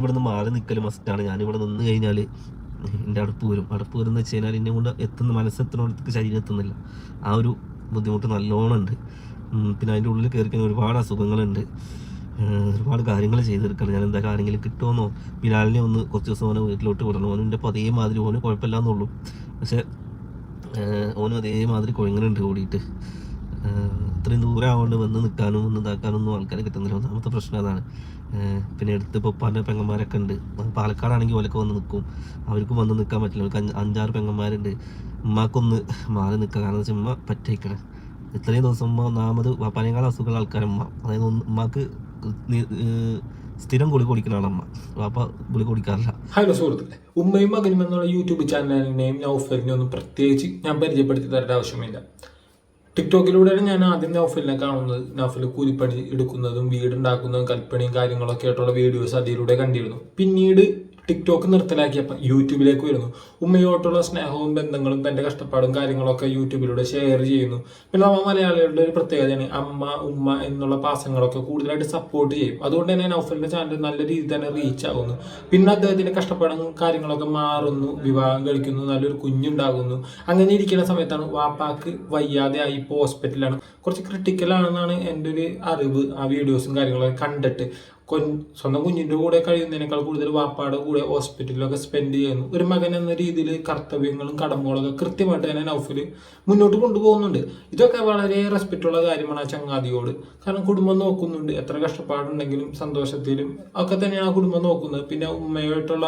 ഇവിടുന്ന് മാറി നിൽക്കൽ മസ്റ്റാണ് ഞാനിവിടെ നിന്ന് കഴിഞ്ഞാൽ എന്റെ അടുപ്പ് വരും അടുപ്പ് വരും എന്ന് വെച്ച് കഴിഞ്ഞാൽ എന്നെ കൊണ്ട് എത്തുന്ന മനസ്സെത്തുന്നിടത്തേക്ക് ശരീരം എത്തുന്നില്ല. ആ ഒരു ബുദ്ധിമുട്ട് നല്ലോണം ഉണ്ട്. പിന്നെ അതിന്റെ ഉള്ളിൽ കയറി കഴിഞ്ഞാൽ ഒരുപാട് അസുഖങ്ങളുണ്ട്. ഒരുപാട് കാര്യങ്ങൾ ചെയ്തെടുക്കണം. ഞാൻ എന്താ കാര്യങ്ങളിൽ കിട്ടുമെന്നോ? ബിലാലിനെ ഒന്ന് കുറച്ച് ദിവസം ഓനെ വീട്ടിലോട്ട് വിടണം. ഓനിന്റെ അപ്പോൾ അതേമാതിരി ഓന് കുഴപ്പമില്ലാന്നുള്ളൂ പക്ഷേ ഓനും അതേമാതിരി കുഴങ്ങനുണ്ട് കൂടിയിട്ട് ഏഹ് ഇത്രയും ദൂരം ആവുകൊണ്ട് വന്ന് നിൽക്കാനും ഒന്ന് ഇതാക്കാനും ഒന്നും ആൾക്കാർ കിട്ടുന്നില്ല. ഒന്നാമത്തെ പ്രശ്നം അതാണ്. പിന്നെ എടുത്ത് ഇപ്പോൾ ഉപ്പാന്റെ പെങ്ങന്മാരൊക്കെ ഉണ്ട്. പാലക്കാടാണെങ്കിൽ ഓലൊക്കെ വന്ന് നിൽക്കും അവർക്കും വന്ന് നിൽക്കാൻ പറ്റില്ല. അവർക്ക് അഞ്ച് അഞ്ചാറ് പെങ്ങന്മാരുണ്ട്. ഉമ്മാക്കൊന്ന് മാറി നിൽക്കുക കാരണം വെച്ചാൽ ഉമ്മ പറ്റേക്കണേ ഇത്രയും ദിവസം ഉമ്മ ഒന്നാമത് വാപ്പാനേക്കാൾ അസുഖമുള്ള ആൾക്കാരമ്മ അതായത് ഉമ്മാക്ക് സ്ഥിരം ഗുളി കുടിക്കുന്ന ആളമ്മ വാപ്പ ഗുളി കുടിക്കാറില്ല. ഹലോ സുഹൃത്തുക്കളെ ഉമ്മയും മകനും എന്നുള്ള യൂട്യൂബ് ചാനലിനെയും നൗഫലിനെയും ഒന്നും പ്രത്യേകിച്ച് ഞാൻ പരിചയപ്പെടുത്തി തരേണ്ട ആവശ്യമില്ല. ടിക്ടോക്കിലൂടെയാണ് ഞാൻ ആദ്യം നൗഫലിനെ കാണുന്നത്. നൗഫൽ കൂലിപ്പണി എടുക്കുന്നതും വീടുണ്ടാക്കുന്നതും കൽപ്പണിയും കാര്യങ്ങളൊക്കെ ആയിട്ടുള്ള വീഡിയോസ് അതിലൂടെ കണ്ടിരുന്നു. പിന്നീട് ടിക്ടോക്ക് നിർത്തലാക്കിയപ്പോൾ യൂട്യൂബിലേക്ക് വരുന്നു. ഉമ്മയോട്ടുള്ള സ്നേഹവും ബന്ധങ്ങളും തന്റെ കഷ്ടപ്പാടും കാര്യങ്ങളൊക്കെ യൂട്യൂബിലൂടെ ഷെയർ ചെയ്യുന്നു. പിന്നെ നമ്മ മലയാളികളുടെ ഒരു പ്രത്യേകതയാണ് അമ്മ ഉമ്മ എന്നുള്ള പാസങ്ങളൊക്കെ കൂടുതലായിട്ട് സപ്പോർട്ട് ചെയ്യും. അതുകൊണ്ട് തന്നെ നൗഫലിന്റെ ചാനൽ നല്ല രീതിയിൽ തന്നെ റീച്ച് ആകുന്നു പിന്നെ അദ്ദേഹത്തിന്റെ കഷ്ടപ്പാടും കാര്യങ്ങളൊക്കെ മാറുന്നു വിവാഹം കഴിക്കുന്നു നല്ലൊരു കുഞ്ഞുണ്ടാകുന്നു. അങ്ങനെ ഇരിക്കുന്ന സമയത്താണ് വാപ്പാക്ക് വയ്യാതെ ആയി ഇപ്പോൾ ഹോസ്പിറ്റലാണ് കുറച്ച് ക്രിട്ടിക്കലാണെന്നാണ് എന്റെ ഒരു അറിവ് ആ വീഡിയോസും കാര്യങ്ങളൊക്കെ കണ്ടിട്ട്. സ്വന്തം കുഞ്ഞിന്റെ കൂടെ കഴിയുന്നതിനേക്കാൾ കൂടുതൽ വാപ്പാടെ കൂടെ ഹോസ്പിറ്റലിലൊക്കെ സ്പെൻഡ് ചെയ്യുന്നു. ഒരു മകൻ എന്ന രീതിയിൽ കർത്തവ്യങ്ങളും കടമകളൊക്കെ കൃത്യമായിട്ട് തന്നെ നൗഫിൽ മുന്നോട്ട് കൊണ്ടുപോകുന്നുണ്ട്. ഇതൊക്കെ വളരെ റെസ്പെക്റ്റുള്ള കാര്യമാണ് ആ ചങ്ങാതിയോട്. കാരണം കുടുംബം നോക്കുന്നുണ്ട്. എത്ര കഷ്ടപ്പാടുണ്ടെങ്കിലും സന്തോഷത്തിലും ഒക്കെ തന്നെയാണ് ആ കുടുംബം നോക്കുന്നത്. പിന്നെ ഉമ്മയായിട്ടുള്ള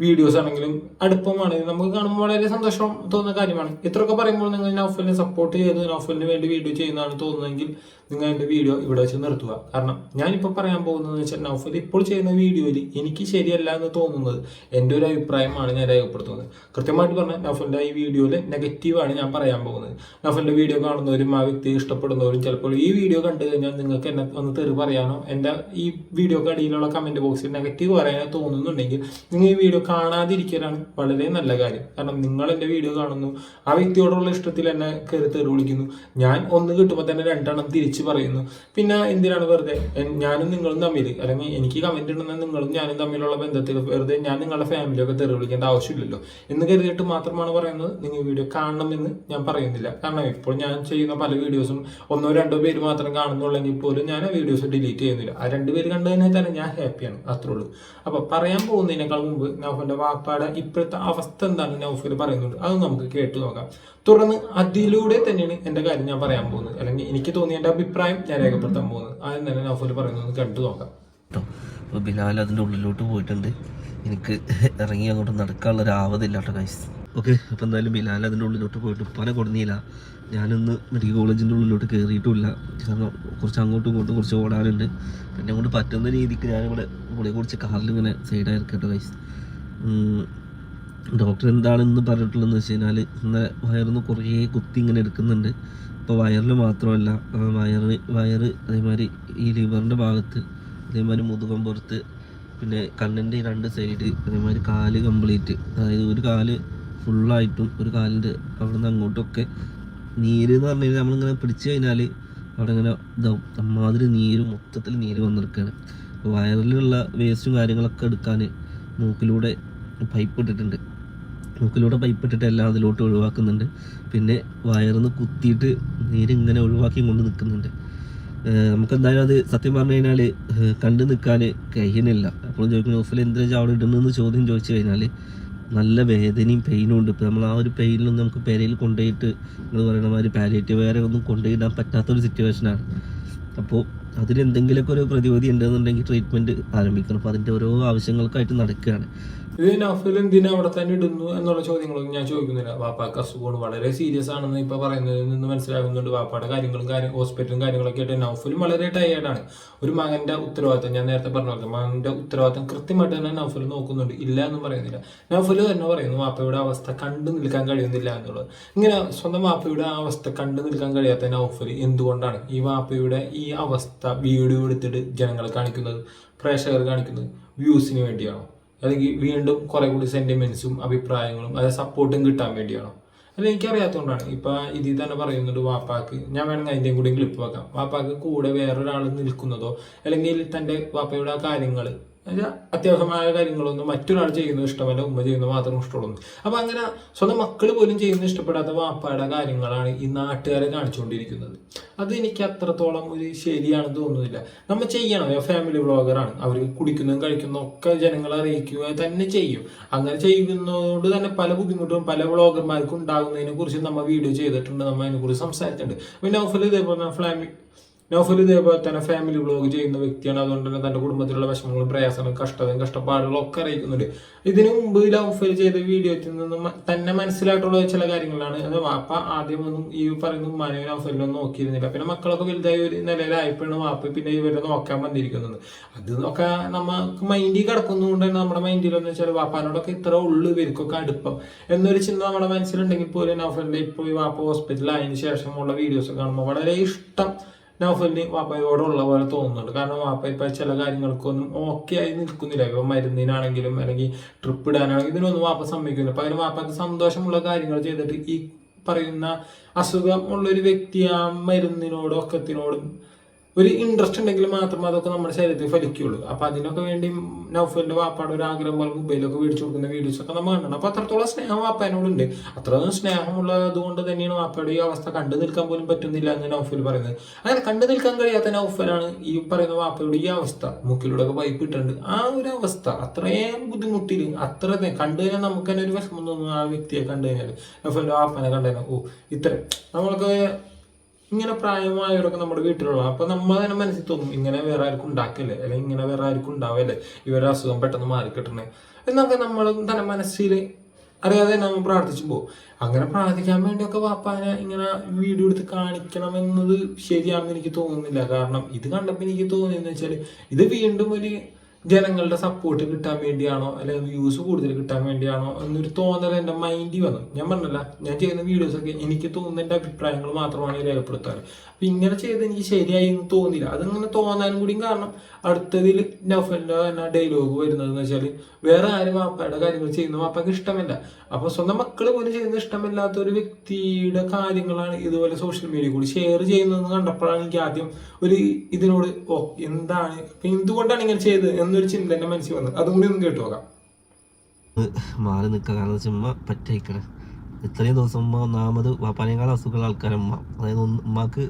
വീഡിയോസ് ആണെങ്കിലും അടുപ്പമാണ്. നമുക്ക് കാണുമ്പോൾ വളരെ സന്തോഷം തോന്നുന്ന കാര്യമാണ്. ഇത്രയൊക്കെ പറയുമ്പോൾ നിങ്ങൾ നൗഫലിനെ സപ്പോർട്ട് ചെയ്ത് നൗഫലിന് വേണ്ടി വീഡിയോ ചെയ്യുന്നതാണ് തോന്നുന്നതെങ്കിൽ നിങ്ങൾ എന്റെ വീഡിയോ ഇവിടെ വെച്ച് നിർത്തുക. കാരണം ഞാനിപ്പോൾ പറയാൻ പോകുന്നത് വെച്ചാൽ നൗഫൽ ഇപ്പോൾ ചെയ്യുന്ന വീഡിയോയിൽ എനിക്ക് ശരിയല്ല എന്ന് തോന്നുന്നത് എന്റെ ഒരു അഭിപ്രായമാണ് ഞാൻ രേഖപ്പെടുത്തുന്നത്. കൃത്യമായിട്ട് പറഞ്ഞാൽ നൗഫലിന്റെ ഈ വീഡിയോയിൽ നെഗറ്റീവാണ് ഞാൻ പറയാൻ പോകുന്നത്. നൗഫലിന്റെ വീഡിയോ കാണുന്നവരും ആ വ്യക്തി ഇഷ്ടപ്പെടുന്നവരും ചിലപ്പോൾ ഈ വീഡിയോ കണ്ടു കഴിഞ്ഞാൽ നിങ്ങൾക്ക് എന്നെ ഒന്ന് തെറി പറയാനോ എന്റെ ഈ വീഡിയോക്ക് അടിയിലുള്ള കമന്റ് ബോക്സിൽ നെഗറ്റീവ് പറയാനോ തോന്നുന്നുണ്ടെങ്കിൽ നിങ്ങൾ ഈ വീഡിയോ കാണാതിരിക്കലാണ് വളരെ നല്ല കാര്യം. കാരണം നിങ്ങൾ എന്റെ വീഡിയോ കാണുന്നു ആ വ്യക്തിയോടുള്ള ഇഷ്ടത്തിൽ എന്നെ കയറി തെറി വിളിക്കുന്നു. ഞാൻ ഒന്ന് കിട്ടുമ്പോൾ തന്നെ രണ്ടെണ്ണം തിരിച്ച് പറയുന്നു. പിന്നെ എന്തിനാണ് വെറുതെ? ഞാനും നിങ്ങളും തമ്മിൽ അല്ലെങ്കിൽ എനിക്ക് കമന്റ് ഇടുന്ന നിങ്ങളും ഞാനും തമ്മിലുള്ള ബന്ധത്തിൽ വെറുതെ ഞാൻ നിങ്ങളുടെ ഫാമിലിയൊക്കെ തെറി വിളിക്കേണ്ട ആവശ്യമില്ലല്ലോ. എന്ന് കരുതിയിട്ട് മാത്രമാണ് പറയുന്നത്. നിങ്ങൾ വീഡിയോ കാണണമെന്ന് ഞാൻ പറയുന്നില്ല. കാരണം ഇപ്പോൾ ഞാൻ ചെയ്യുന്ന പല വീഡിയോസും ഒന്നോ രണ്ടോ പേര് മാത്രം കാണുന്നുള്ളെങ്കിൽ പോലും ഞാൻ ആ വീഡിയോസ് ഡിലീറ്റ് ചെയ്യുന്നില്ല. ആ രണ്ട് പേര് കണ്ടു കഴിഞ്ഞാൽ തന്നെ ഞാൻ ഹാപ്പിയാണ് അത്രേ ഉള്ളൂ. അപ്പോൾ പറയാൻ പോകുന്നതിനേക്കാൾ മുമ്പ് നൗഫിന്റെ വാപ്പാടെ ഇപ്പോഴത്തെ അവസ്ഥ എന്താണ് നൗഫിൽ പറയുന്നുണ്ട്. അത് നമുക്ക് കേട്ടു നോക്കാം. തുടർന്ന് അതിലൂടെ തന്നെയാണ് എന്റെ കാര്യം ഞാൻ പറയാൻ പോകുന്നത്. അല്ലെങ്കിൽ എനിക്ക് തോന്നിയ എന്റെ അഭിപ്രായം ഞാൻ രേഖപ്പെടുത്താൻ പോകുന്നത്. ആദ്യം തന്നെ നൗഫൽ പറയുന്നത് കണ്ടു നോക്കാം. അപ്പോൾ ബിലാൽ അതിന്റെ ഉള്ളിലോട്ട് പോയിട്ടുണ്ട്. എനിക്ക് ഇറങ്ങി അങ്ങോട്ട് നടക്കാനുള്ള ഒരു ആവതില്ല ഗൈസ് ഓക്കെ അപ്പോൾ എന്തായാലും ബിലാൽ അതിന്റെ ഉള്ളിലോട്ട് പോയിട്ട് ഉപ്പാനെ കൊടുന്നില്ല. ഞാനൊന്ന് മെഡിക്കൽ കോളേജിന്റെ ഉള്ളിലോട്ട് കയറിയിട്ടുമില്ല കാരണം കുറച്ച് അങ്ങോട്ടും ഇങ്ങോട്ടും കുറച്ച് ഓടാനുണ്ട്. എന്നെ അങ്ങോട്ട് പറ്റുന്ന രീതിക്ക് ഞാനിവിടെ ഇവിടെ കുറച്ച് കാറിൽ ഇങ്ങനെ സൈഡായിരിക്കട്ടോ കേട്ടോ ഡോക്ടർ എന്താണെന്ന് പറഞ്ഞിട്ടുള്ളതെന്ന് വെച്ച് കഴിഞ്ഞാൽ ഇന്ന് വയറിന്ന് കുറേ കുത്തി ഇങ്ങനെ എടുക്കുന്നുണ്ട്. ഇപ്പോൾ വയറിൽ മാത്രമല്ല വയറ് വയറ് അതേമാതിരി ഈ ലിവറിന്റെ ഭാഗത്ത് അതേമാതിരി മുതുകം പുറത്ത് പിന്നെ കണ്ണിന്റെ രണ്ട് സൈഡ് അതേമാതിരി കാൽ കംപ്ലീറ്റ് അതായത് ഒരു കാൽ ഫുള്ളായിട്ടും ഒരു കാലിന്റെ അവിടെ നിന്ന് അങ്ങോട്ടൊക്കെ നീര് എന്ന് പറഞ്ഞു കഴിഞ്ഞാൽ നമ്മളിങ്ങനെ പിടിച്ചു കഴിഞ്ഞാൽ അവിടെ ഇങ്ങനെ ഇതാവും അമ്മാതിരി നീര് മൊത്തത്തിൽ നീര് വന്നിരിക്കുകയാണ് അപ്പോൾ വയറിലുള്ള വേസ്റ്റും കാര്യങ്ങളൊക്കെ എടുക്കാൻ മൂക്കിലൂടെ പൈപ്പ് ഇട്ടിട്ടുണ്ട്. മൂക്കിലൂടെ പൈപ്പ് ഇട്ടിട്ട് എല്ലാം അതിലോട്ട് ഒഴിവാക്കുന്നുണ്ട്. പിന്നെ വയറിന്ന് കുത്തിയിട്ട് നീര് ഇങ്ങനെ ഒഴിവാക്കി കൊണ്ട് നിൽക്കുന്നുണ്ട്. നമുക്കെന്തായാലും അത് സത്യം പറഞ്ഞു കഴിഞ്ഞാൽ കണ്ടു നിൽക്കാൻ കഴിയുന്നില്ല. അപ്പോൾ ചോദിക്കുന്ന ഓഫിൽ എന്തിനാ അവിടെ ഇടുന്നതെന്ന് ചോദ്യം ചോദിച്ചു കഴിഞ്ഞാൽ നല്ല വേദനയും പെയിനും ഉണ്ട്. ഇപ്പോൾ നമ്മൾ ആ ഒരു പെയിനിലൊന്നും നമുക്ക് പെരയിൽ കൊണ്ടുപോയിട്ട് നിങ്ങൾ പറയുന്ന മാതിരി പാലിയേറ്റീവ് വേറെ ഒന്നും കൊണ്ടുപോയിടാൻ പറ്റാത്തൊരു സിറ്റുവേഷനാണ് അപ്പോൾ അതിന് എന്തെങ്കിലുമൊക്കെ ഒരു പ്രതിവിധി ഉണ്ടെന്നുണ്ടെങ്കിൽ ട്രീറ്റ്മെന്റ് ആരംഭിക്കണം. അപ്പോൾ അതിന്റെ ഓരോ ആവശ്യങ്ങൾക്കായിട്ട് നടക്കുകയാണ്. ഇത് നഫൽ എന്തിനാ അവിടെ തന്നെ ഇടുന്നു എന്നുള്ള ചോദ്യങ്ങളൊന്നും ഞാൻ ചോദിക്കുന്നില്ല. വാപ്പാക്ക് അസുഖമാണ് വളരെ സീരിയസ് ആണെന്ന് ഇപ്പൊ പറയുന്നതിൽ നിന്ന് മനസ്സിലാകുന്നുണ്ട്. വാപ്പാടെ കാര്യങ്ങളും കാര്യം ഹോസ്പിറ്റലും കാര്യങ്ങളൊക്കെ ആയിട്ട് നൗഫലും വളരെ ടയേർഡാണ് ഒരു മകന്റെ ഉത്തരവാദിത്തം ഞാൻ നേരത്തെ പറഞ്ഞു മകന്റെ ഉത്തരവാദിത്തം കൃത്യമായിട്ട് തന്നെ നൗഫൽ നോക്കുന്നുണ്ട്. ഇല്ല എന്ന് പറയുന്നില്ല. നൗഫൽ തന്നെ പറയുന്നു വാപ്പയുടെ അവസ്ഥ കണ്ടു നിൽക്കാൻ കഴിയുന്നില്ല എന്നുള്ളത്. ഇങ്ങനെ സ്വന്തം വാപ്പയുടെ ആ അവസ്ഥ കണ്ടു നിൽക്കാൻ കഴിയാത്ത നൗഫൽ എന്തുകൊണ്ടാണ് ഈ വാപ്പയുടെ ഈ അവസ്ഥ വീഡിയോ എടുത്തിട്ട് ജനങ്ങളെ കാണിക്കുന്നത് പ്രേക്ഷകർ കാണിക്കുന്നത്? വ്യൂസിന് വേണ്ടിയാണോ? അല്ലെങ്കിൽ വീണ്ടും കുറെ കൂടി സെന്റിമെന്റ്സും അഭിപ്രായങ്ങളും അതായത് സപ്പോർട്ടും കിട്ടാൻ വേണ്ടിയാണോ? അല്ല എനിക്കറിയാത്തതുകൊണ്ടാണ് ഇപ്പൊ ഇതിൽ തന്നെ പറയുന്നുണ്ട് വാപ്പാക്ക്. ഞാൻ വേണമെങ്കിൽ അതിന്റെയും കൂടി ക്ലിപ്പ് വെക്കാം. വാപ്പാക്ക് കൂടെ വേറൊരാൾ നിൽക്കുന്നതോ അല്ലെങ്കിൽ തന്റെ വാപ്പയുടെ കാര്യങ്ങൾ അത്യാവശ്യമായ കാര്യങ്ങളൊന്നും മറ്റൊരാൾ ചെയ്യുന്നത് ഇഷ്ടമല്ല ഉമ്മ ചെയ്യുന്നത് മാത്രം ഇഷ്ടമുള്ളൂ. അപ്പൊ അങ്ങനെ സ്വന്തം മക്കൾ പോലും ചെയ്യുന്ന ഇഷ്ടപ്പെടാത്ത വാപ്പയുടെ കാര്യങ്ങളാണ് ഈ നാട്ടുകാരെ കാണിച്ചുകൊണ്ടിരിക്കുന്നത്. അത് എനിക്ക് അത്രത്തോളം ഒരു ശരിയാണെന്ന് തോന്നുന്നില്ല. നമ്മൾ ചെയ്യണം ഫാമിലി വ്ളോഗറാണ് അവർ കുടിക്കുന്നതും കഴിക്കുന്നതും ഒക്കെ ജനങ്ങളെ അറിയിക്കുക തന്നെ ചെയ്യും. അങ്ങനെ ചെയ്യുന്നതുകൊണ്ട് തന്നെ പല ബുദ്ധിമുട്ടും പല വ്ളോഗർമാർക്കും ഉണ്ടാകുന്നതിനെ കുറിച്ച് നമ്മൾ വീഡിയോ ചെയ്തിട്ടുണ്ട് നമ്മൾ അതിനെക്കുറിച്ച് സംസാരിച്ചിട്ടുണ്ട്. പിന്നെ ഓഫിൽ ഇതേപോലെ ഫ്ലാമി നൗഫൽ ഇതേപോലെ തന്നെ ഫാമിലി വ്ളോഗ് ചെയ്യുന്ന വ്യക്തിയാണ്. അതുകൊണ്ട് തന്നെ തന്റെ കുടുംബത്തിലുള്ള വിഷമങ്ങളും പ്രയാസങ്ങളും കഷ്ടതയും കഷ്ടപ്പാടുകളും ഒക്കെ അറിയിക്കുന്നുണ്ട്. ഇതിനു മുമ്പ് നൗഫൽ ചെയ്ത വീഡിയോത്തിൽ നിന്ന് തന്നെ മനസ്സിലായിട്ടുള്ള ചില കാര്യങ്ങളാണ്. അത് വാപ്പ ആദ്യമൊന്നും ഈ പറയുന്ന ഉമ്മാനെയും നൗഫലിനൊന്നും നോക്കിയിരുന്നില്ല. പിന്നെ മക്കളൊക്കെ വലുതായി ഒരു നിലയിലായപ്പോഴാണ് വാപ്പ പിന്നെ ഇവരെ നോക്കാൻ വന്നിരിക്കുന്നത്. അത് ഒക്കെ നമുക്ക് മൈൻഡിൽ കിടക്കുന്നതുകൊണ്ട് തന്നെ നമ്മുടെ മൈൻഡിലെന്ന് വെച്ചാൽ വാപ്പാനോടൊക്കെ ഇത്ര ഉള്ളു ഇവർക്കൊക്കെ അടുപ്പം. എന്നൊരു ചിന്ത നമ്മുടെ മനസ്സിലുണ്ടെങ്കിൽ പോലും നൗഫലിന്റെ ഇപ്പോൾ ഈ വാപ്പ ഹോസ്പിറ്റലായതിനു ശേഷമുള്ള വീഡിയോസ് കാണുമ്പോൾ വളരെ ഇഷ്ടം നൗഫലിന് വാപ്പയോടുള്ള പോലെ തോന്നുന്നുണ്ട്. കാരണം വാപ്പ ഇപ്പൊ ചില കാര്യങ്ങൾക്കൊന്നും ഓക്കെ ആയി നിൽക്കുന്നില്ല. ഇപ്പൊ മരുന്നിനാണെങ്കിലും അല്ലെങ്കിൽ ട്രിപ്പ് ഇടാനാണെങ്കിലും ഇതിനൊന്നും വാപ്പ സമ്മതിക്കുന്നില്ല. പകരം വാപ്പക്ക് സന്തോഷമുള്ള കാര്യങ്ങൾ ചെയ്തിട്ട് ഈ പറയുന്ന അസുഖം ഉള്ള ഒരു വ്യക്തി ആ മരുന്നിനോടും ഒക്കത്തിനോടും ഒരു ഇൻട്രസ്റ്റ് ഉണ്ടെങ്കിൽ മാത്രമേ അതൊക്കെ നമ്മുടെ ശരീരത്തിൽ ഫലിക്കുള്ളൂ. അപ്പൊ അതിനൊക്കെ വേണ്ടി നൗഫലിന്റെ വാപ്പാടെ ഒരു ആഗ്രഹം പോലെ മൊബൈലൊക്കെ മേടിച്ചു കൊടുക്കുന്ന വീഡിയോസ് ഒക്കെ നമ്മൾ കണ്ടു അപ്പൊ അത്രത്തോളം സ്നേഹം വാപ്പാനോടുണ്ട്. അത്രയും സ്നേഹമുള്ളത് കൊണ്ട് തന്നെയാണ് വാപ്പയുടെ ഈ അവസ്ഥ കണ്ടു നിൽക്കാൻ പോലും പറ്റുന്നില്ല എന്ന് നൗഫൽ പറയുന്നത്. അങ്ങനെ കണ്ടു നിൽക്കാൻ കഴിയാത്ത നൗഫലാണ് ഈ പറയുന്ന വാപ്പയുടെ ഈ അവസ്ഥ. മുക്കിലൂടെ ഒക്കെ പൈപ്പ് ഇട്ടുണ്ട് ആ ഒരു അവസ്ഥ അത്രയും ബുദ്ധിമുട്ടിൽ അത്ര കണ്ടു കഴിഞ്ഞാൽ നമുക്ക് തന്നെ ഒരു വിഷമം തോന്നുന്നു ആ വ്യക്തിയെ കണ്ടു കഴിഞ്ഞാൽ നൗഫലിന്റെ വാപ്പനെ കണ്ടു കഴിഞ്ഞാൽ ഓ ഇത്ര നമ്മൾക്ക് ഇങ്ങനെ പ്രായമായവരൊക്കെ നമ്മുടെ വീട്ടിലുള്ള അപ്പൊ നമ്മൾ തന്നെ മനസ്സിൽ തോന്നും ഇങ്ങനെ വേറെ ആർക്കും ഉണ്ടാക്കില്ലേ? അല്ലെങ്കിൽ ഇങ്ങനെ വേറെ ആർക്കും ഉണ്ടാവില്ലേ? ഇവരുടെ അസുഖം പെട്ടെന്ന് മാറിക്കിട്ടണേ എന്നൊക്കെ നമ്മൾ തന്നെ മനസ്സിൽ അറിയാതെ നമ്മൾ പ്രാർത്ഥിച്ചു പോകും. അങ്ങനെ പ്രാർത്ഥിക്കാൻ വേണ്ടിയൊക്കെ വാപ്പാനെ ഇങ്ങനെ വീഡിയോ എടുത്ത് കാണിക്കണം എന്നത് ശരിയാണെന്ന് എനിക്ക് തോന്നുന്നില്ല. കാരണം ഇത് കണ്ടപ്പോൾ എനിക്ക് തോന്നിയെന്ന് വെച്ചാൽ ഇത് വീണ്ടും ഒരു ജനങ്ങളുടെ സപ്പോർട്ട് കിട്ടാൻ വേണ്ടിയാണോ? അല്ലെങ്കിൽ വ്യൂസ് കൂടുതൽ കിട്ടാൻ വേണ്ടിയാണോ? എന്നൊരു തോന്നൽ എന്റെ മൈൻഡിൽ വന്നു. ഞാൻ പറഞ്ഞല്ല ഞാൻ ചെയ്യുന്ന വീഡിയോസൊക്കെ എനിക്ക് തോന്നുന്ന എന്റെ അഭിപ്രായങ്ങൾ മാത്രമാണ് രേഖപ്പെടുത്താറ്. അപ്പം ഇങ്ങനെ ചെയ്ത് എനിക്ക് ശരിയായി എന്ന് തോന്നിയില്ല. അതിങ്ങനെ തോന്നാനും കൂടിയും കാരണം അടുത്തതിൽ നഫലിന്റെ തന്നെ ഡയലോഗ് വരുന്നതെന്ന് വെച്ചാൽ വേറെ ആരും വാപ്പയുടെ കാര്യങ്ങൾ ചെയ്യുന്ന വാപ്പയ്ക്ക് ഇഷ്ടമല്ല. അപ്പോൾ സ്വന്തം മക്കൾ പോലും ചെയ്യുന്ന ഇഷ്ടമില്ലാത്ത ഒരു വ്യക്തിയുടെ കാര്യങ്ങളാണ് ഇതുപോലെ സോഷ്യൽ മീഡിയ കൂടി ഷെയർ ചെയ്യുന്നതെന്ന് കണ്ടപ്പോഴാണ് എനിക്ക് ആദ്യം ഒരു ഇതിനോട് ഓ എന്താണ്? എന്തുകൊണ്ടാണ് ഇങ്ങനെ ചെയ്തത്? എന്നൊരു ചിന്ത എന്റെ മനസ്സിൽ വന്നത് അതും കൂടി ഒന്ന് കേട്ടു നോക്കാം. മാറി നിൽക്കുക കാരണം ഉമ്മ പറ്റയിക്കണേ. ഇത്രയും ദിവസം ഉമ്മ ഒന്നാമത് വാപ്പാനേക്കാൾ അസുഖമുള്ള ആൾക്കാരമ്മ അതായത് ഉമ്മക്ക്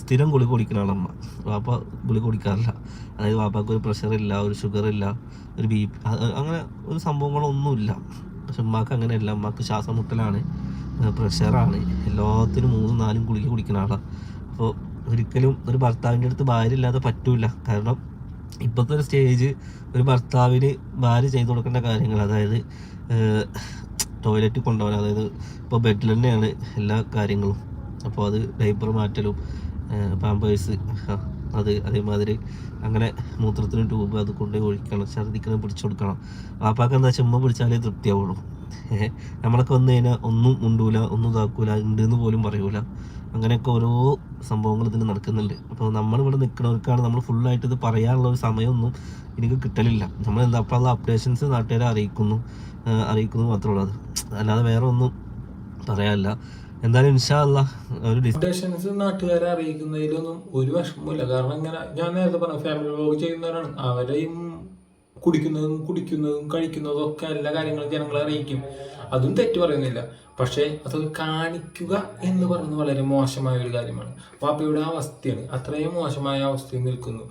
സ്ഥിരം ഗുളിക കുടിക്കുന്ന ആളമ്മ വാപ്പ ഗുളിക കുടിക്കാറില്ല. അതായത് വാപ്പാക്ക് ഒരു പ്രഷർ ഇല്ല ഒരു ഷുഗർ ഇല്ല ഒരു ബി പി അങ്ങനെ ഒരു സംഭവങ്ങളൊന്നുമില്ല. പക്ഷെ ഉമ്മാക്ക് അങ്ങനെയല്ല. ഉമ്മാക്ക് ശ്വാസം മുട്ടലാണ് പ്രഷറാണ്. എല്ലാത്തിനും മൂന്നും നാലും ഗുളിക കുടിക്കുന്ന ആളാണ് അപ്പോൾ ഒരിക്കലും ഒരു ഭർത്താവിന്റെ അടുത്ത് ഭാര്യ ഇല്ലാതെ പറ്റൂല. കാരണം ഇപ്പോഴത്തെ ഒരു സ്റ്റേജ് ഒരു ഭർത്താവിന് ഭാര്യ ചെയ്തു കൊടുക്കേണ്ട കാര്യങ്ങൾ അതായത് ടോയ്ലറ്റ് കൊണ്ടുപോകാൻ അതായത് ഇപ്പോൾ ബെഡിൽ തന്നെയാണ് എല്ലാ കാര്യങ്ങളും. അപ്പോൾ അത് ഡൈപ്പർ മാറ്റലും പാമ്പേഴ്സ് അത് അതേമാതിരി അങ്ങനെ മൂത്രത്തിന് ട്യൂബ് അത് കൊണ്ടുപോയി ഒഴിക്കണം ഛർദിക്കണം പിടിച്ചു കൊടുക്കണം. വാപ്പാക്ക് എന്താ ചുമ്മ പിടിച്ചാലേ തൃപ്തിയാവുള്ളൂ. നമ്മളൊക്കെ വന്നു കഴിഞ്ഞാൽ ഒന്നും ഉണ്ടൂല ഒന്നും ഇതാക്കൂല ഉണ്ടെന്ന് പോലും പറയൂല. അങ്ങനെയൊക്കെ ഓരോ സംഭവങ്ങൾ ഇതിന് നടക്കുന്നുണ്ട്. അപ്പോൾ നമ്മളിവിടെ നിൽക്കുന്നവർക്കാണ് നമ്മൾ ഫുള്ളായിട്ട് ഇത് പറയാനുള്ള ഒരു സമയമൊന്നും എനിക്ക് കിട്ടലില്ല. നമ്മൾ എന്താ അപ്പോൾ അപ്ഡേഷൻസ് നാട്ടുകാരെ അറിയിക്കുന്നു. അറിയിക്കുന്നു മാത്രമേ ഉള്ളൂ അത്. അല്ലാതെ വേറെ ഒന്നും പറയാനില്ല. എന്തായാലും ഇൻഷാല്ല ഒരു ഡിസ് നാട്ടുകാരെ അറിയിക്കുന്നതിലൊന്നും ഒരു വിഷമമില്ല കാരണം ഇങ്ങനെ ഞാൻ നേരത്തെ പറഞ്ഞു ഫാമിലി വ്ലോഗ് ചെയ്യുന്നവരാണ്. അവരെയും കുടിക്കുന്നതും കുടിക്കുന്നതും കഴിക്കുന്നതും ഒക്കെ എല്ലാ കാര്യങ്ങളും ജനങ്ങളെ അറിയിക്കും. അതും തെറ്റ് പറയുന്നില്ല. പക്ഷേ അത് കാണിക്കുക എന്ന് പറയുന്നത് വളരെ മോശമായ ഒരു കാര്യമാണ് വാപ്പയുടെ അവസ്ഥയാണ്. അത്രയും മോശമായ അവസ്ഥയിൽ നിൽക്കുന്നു.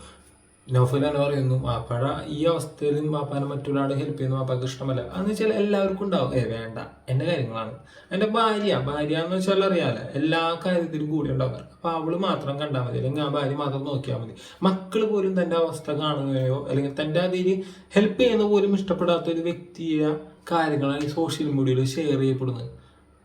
നൗഫൽ എന്ന് പറയുന്നു വാപ്പയുടെ ഈ അവസ്ഥയിലും വാപ്പാനെ മറ്റൊരാളെ ഹെൽപ്പ് ചെയ്യുന്ന വാപ്പാക്ക് ഇഷ്ടമല്ല. അതെന്ന് വെച്ചാൽ എല്ലാവർക്കും ഉണ്ടാവും. ഏ വേണ്ട. എന്റെ കാര്യങ്ങളാണ്. എന്റെ ഭാര്യ ഭാര്യ എന്ന് വെച്ചാൽ അറിയാലോ എല്ലാ കാര്യത്തിലും കൂടി ഉണ്ടാവും. അപ്പൊ അവൾ മാത്രം കണ്ടാൽ മതി. അല്ലെങ്കിൽ ആ ഭാര്യ മാത്രം നോക്കിയാൽ മതി. മക്കൾ പോലും തന്റെ അവസ്ഥ കാണുകയോ അല്ലെങ്കിൽ തന്റെ അതിൽ ഹെൽപ്പ് ചെയ്യുന്ന പോലും ഇഷ്ടപ്പെടാത്ത ഒരു വ്യക്തിയെ കാര്യങ്ങളാണ് ഈ സോഷ്യൽ മീഡിയയിൽ ഷെയർ ചെയ്യപ്പെടുന്നത്.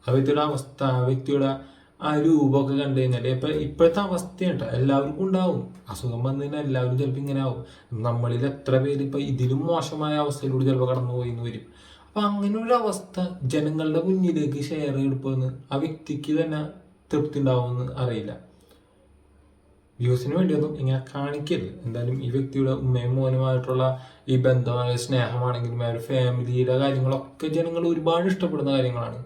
ആ വ്യക്തിയുടെ അവസ്ഥ ആ വ്യക്തിയുടെ ആ രൂപമൊക്കെ കണ്ടു കഴിഞ്ഞാൽ ഇപ്പൊ ഇപ്പോഴത്തെ അവസ്ഥയുണ്ട് എല്ലാവർക്കും ഉണ്ടാവും. അസുഖം വന്നു കഴിഞ്ഞാൽ എല്ലാവരും ചിലപ്പോൾ ഇങ്ങനെ ആവും. നമ്മളിൽ എത്ര പേര് ഇപ്പൊ ഇതിലും മോശമായ അവസ്ഥയിലൂടെ ചിലപ്പോൾ കടന്നു പോയി എന്ന് വരും. അപ്പൊ അങ്ങനെ ഒരു അവസ്ഥ ജനങ്ങളുടെ മുന്നിലേക്ക് ഷെയർ ചെയ്തെടുപ്പെന്ന് ആ വ്യക്തിക്ക് തന്നെ തൃപ്തി ഉണ്ടാവുമെന്ന് അറിയില്ല. വ്യൂസിന് വേണ്ടിയൊന്നും ഇങ്ങനെ കാണിക്കരുത്. എന്തായാലും ഈ വ്യക്തിയുടെ ഉമ്മയും മോനുമായിട്ടുള്ള ഈ ബന്ധമായ സ്നേഹമാണെങ്കിലും അവരുടെ ഫാമിലിയുടെ കാര്യങ്ങളൊക്കെ ജനങ്ങൾ ഒരുപാട് ഇഷ്ടപ്പെടുന്ന കാര്യങ്ങളാണ്.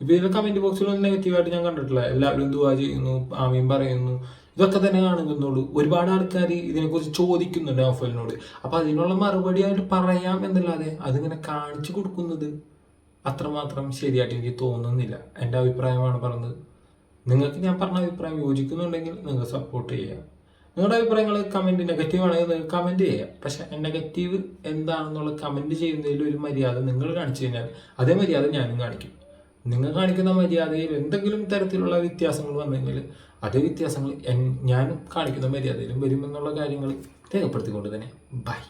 ഇപ്പൊ കമന്റ് ബോക്സിലൊന്നും നെഗറ്റീവായിട്ട് ഞാൻ കണ്ടിട്ടില്ല. എല്ലാവരും ദുവാ ചെയ്യുന്നു? ആമീൻ പറയുന്നു. ഇതൊക്കെ തന്നെ കാണുന്നുള്ളൂ. ഒരുപാട് ആൾക്കാർ ഇതിനെക്കുറിച്ച് ചോദിക്കുന്നുണ്ട് നൗഫലിനോട് അപ്പൊ അതിനുള്ള മറുപടി ആയിട്ട് പറയാം എന്നല്ലാതെ അതിങ്ങനെ കാണിച്ചു കൊടുക്കുന്നത് അത്രമാത്രം ശരിയായിട്ട് എനിക്ക് തോന്നുന്നില്ല. എന്റെ അഭിപ്രായമാണ് പറഞ്ഞത്. നിങ്ങൾക്ക് ഞാൻ പറഞ്ഞ അഭിപ്രായം യോജിക്കുന്നുണ്ടെങ്കിൽ നിങ്ങൾ സപ്പോർട്ട് ചെയ്യുക. നിങ്ങളുടെ അഭിപ്രായങ്ങൾ കമന്റ് നെഗറ്റീവ് ആണെങ്കിൽ നിങ്ങൾ കമന്റ് ചെയ്യാം പക്ഷെ നെഗറ്റീവ് എന്താണെന്നുള്ള കമന്റ് ചെയ്യുന്നതിൽ ഒരു മര്യാദ നിങ്ങൾ കാണിച്ചു കഴിഞ്ഞാൽ അതേ മര്യാദ ഞാനും കാണിക്കും. നിങ്ങൾ കാണിക്കുന്ന മര്യാദയിൽ എന്തെങ്കിലും തരത്തിലുള്ള വ്യത്യാസങ്ങൾ വന്നെങ്കിൽ അതേ വ്യത്യാസങ്ങൾ ഞാൻ കാണിക്കുന്ന മര്യാദയിലും വരുമെന്നുള്ള കാര്യങ്ങൾ രേഖപ്പെടുത്തിക്കൊണ്ട് തന്നെ. ബൈ